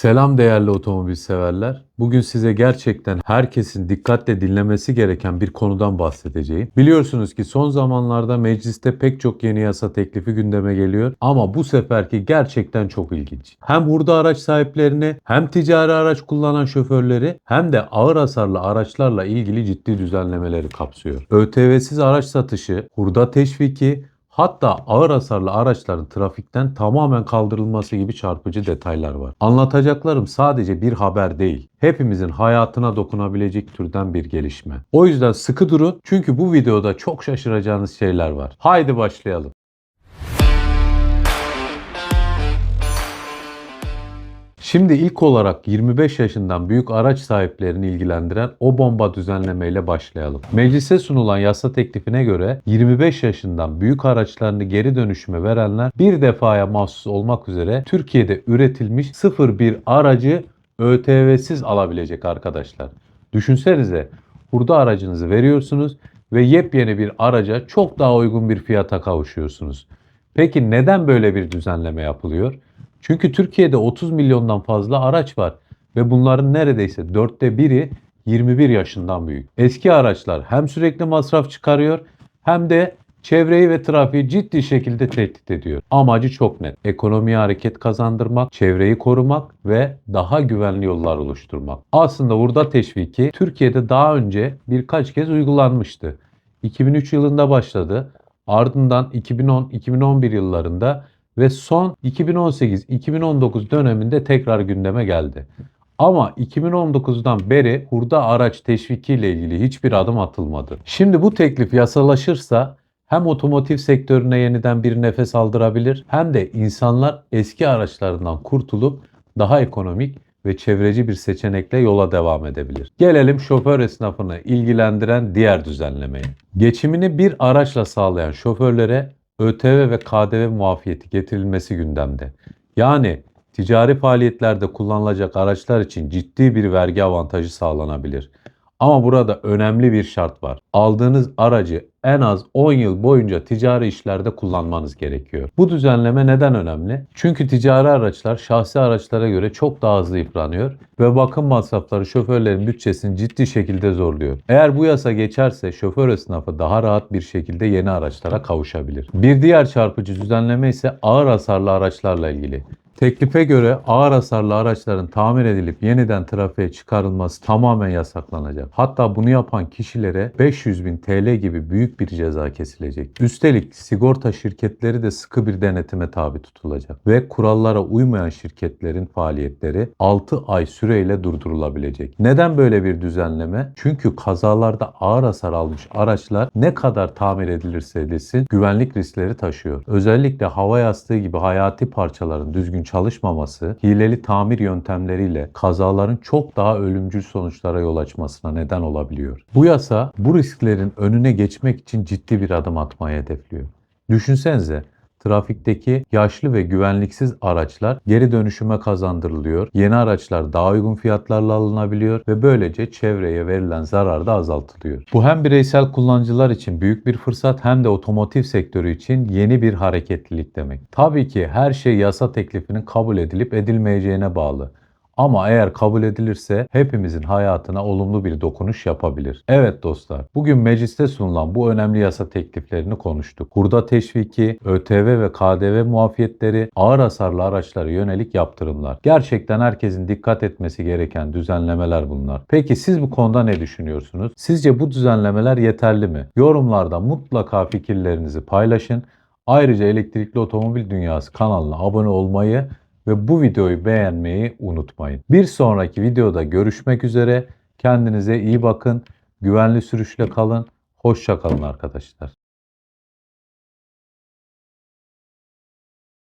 Selam değerli otomobil severler. Bugün size gerçekten herkesin dikkatle dinlemesi gereken bir konudan bahsedeceğim. Biliyorsunuz ki son zamanlarda mecliste pek çok yeni yasa teklifi gündeme geliyor ama bu seferki gerçekten çok ilginç. Hem hurda araç sahiplerini hem ticari araç kullanan şoförleri hem de ağır hasarlı araçlarla ilgili ciddi düzenlemeleri kapsıyor. ÖTV'siz araç satışı, hurda teşviki, Hatta ağır hasarlı araçların trafikten tamamen kaldırılması gibi çarpıcı detaylar var. Anlatacaklarım sadece bir haber değil. Hepimizin hayatına dokunabilecek türden bir gelişme. O yüzden sıkı durun çünkü bu videoda çok şaşıracağınız şeyler var. Haydi başlayalım. Şimdi ilk olarak 25 yaşından büyük araç sahiplerini ilgilendiren o bomba düzenlemeyle başlayalım. Meclise sunulan yasa teklifine göre 25 yaşından büyük araçlarını geri dönüşüme verenler bir defaya mahsus olmak üzere Türkiye'de üretilmiş 01 aracı ÖTV'siz alabilecek arkadaşlar. Düşünsenize hurda aracınızı veriyorsunuz ve yepyeni bir araca çok daha uygun bir fiyata kavuşuyorsunuz. Peki neden böyle bir düzenleme yapılıyor? Çünkü Türkiye'de 30 milyondan fazla araç var ve bunların neredeyse dörtte biri 21 yaşından büyük. Eski araçlar hem sürekli masraf çıkarıyor hem de çevreyi ve trafiği ciddi şekilde tehdit ediyor. Amacı çok net. Ekonomiye hareket kazandırmak, çevreyi korumak ve daha güvenli yollar oluşturmak. Aslında hurda teşviki Türkiye'de daha önce birkaç kez uygulanmıştı. 2003 yılında başladı. Ardından 2010-2011 yıllarında ve son 2018-2019 döneminde tekrar gündeme geldi. Ama 2019'dan beri hurda araç teşviki ile ilgili hiçbir adım atılmadı. Şimdi bu teklif yasalaşırsa hem otomotiv sektörüne yeniden bir nefes aldırabilir hem de insanlar eski araçlarından kurtulup daha ekonomik ve çevreci bir seçenekle yola devam edebilir. Gelelim şoför esnafını ilgilendiren diğer düzenlemeye. Geçimini bir araçla sağlayan şoförlere ÖTV ve KDV muafiyeti getirilmesi gündemde. Yani ticari faaliyetlerde kullanılacak araçlar için ciddi bir vergi avantajı sağlanabilir. Ama burada önemli bir şart var. Aldığınız aracı en az 10 yıl boyunca ticari işlerde kullanmanız gerekiyor. Bu düzenleme neden önemli? Çünkü ticari araçlar şahsi araçlara göre çok daha hızlı yıpranıyor ve bakım masrafları şoförlerin bütçesini ciddi şekilde zorluyor. Eğer bu yasa geçerse şoför esnafı daha rahat bir şekilde yeni araçlara kavuşabilir. Bir diğer çarpıcı düzenleme ise ağır hasarlı araçlarla ilgili. Teklife göre ağır hasarlı araçların tamir edilip yeniden trafiğe çıkarılması tamamen yasaklanacak. Hatta bunu yapan kişilere 500 bin TL gibi büyük bir ceza kesilecek. Üstelik sigorta şirketleri de sıkı bir denetime tabi tutulacak. Ve kurallara uymayan şirketlerin faaliyetleri 6 ay süreyle durdurulabilecek. Neden böyle bir düzenleme? Çünkü kazalarda ağır hasar almış araçlar ne kadar tamir edilirse edilsin güvenlik riskleri taşıyor. Özellikle hava yastığı gibi hayati parçaların düzgün çalışmaması, hileli tamir yöntemleriyle kazaların çok daha ölümcül sonuçlara yol açmasına neden olabiliyor. Bu yasa bu risklerin önüne geçmek için ciddi bir adım atmayı hedefliyor. Düşünsenize trafikteki yaşlı ve güvenliksiz araçlar geri dönüşüme kazandırılıyor. Yeni araçlar daha uygun fiyatlarla alınabiliyor ve böylece çevreye verilen zarar da azaltılıyor. Bu hem bireysel kullanıcılar için büyük bir fırsat hem de otomotiv sektörü için yeni bir hareketlilik demek. Tabii ki her şey yasa teklifinin kabul edilip edilmeyeceğine bağlı. Ama eğer kabul edilirse hepimizin hayatına olumlu bir dokunuş yapabilir. Evet dostlar, bugün mecliste sunulan bu önemli yasa tekliflerini konuştuk. Hurda teşviki, ÖTV ve KDV muafiyetleri, ağır hasarlı araçlara yönelik yaptırımlar. Gerçekten herkesin dikkat etmesi gereken düzenlemeler bunlar. Peki siz bu konuda ne düşünüyorsunuz? Sizce bu düzenlemeler yeterli mi? Yorumlarda mutlaka fikirlerinizi paylaşın. Ayrıca Elektrikli Otomobil Dünyası kanalına abone olmayı ve bu videoyu beğenmeyi unutmayın. Bir sonraki videoda görüşmek üzere. Kendinize iyi bakın. Güvenli sürüşle kalın. Hoşça kalın arkadaşlar.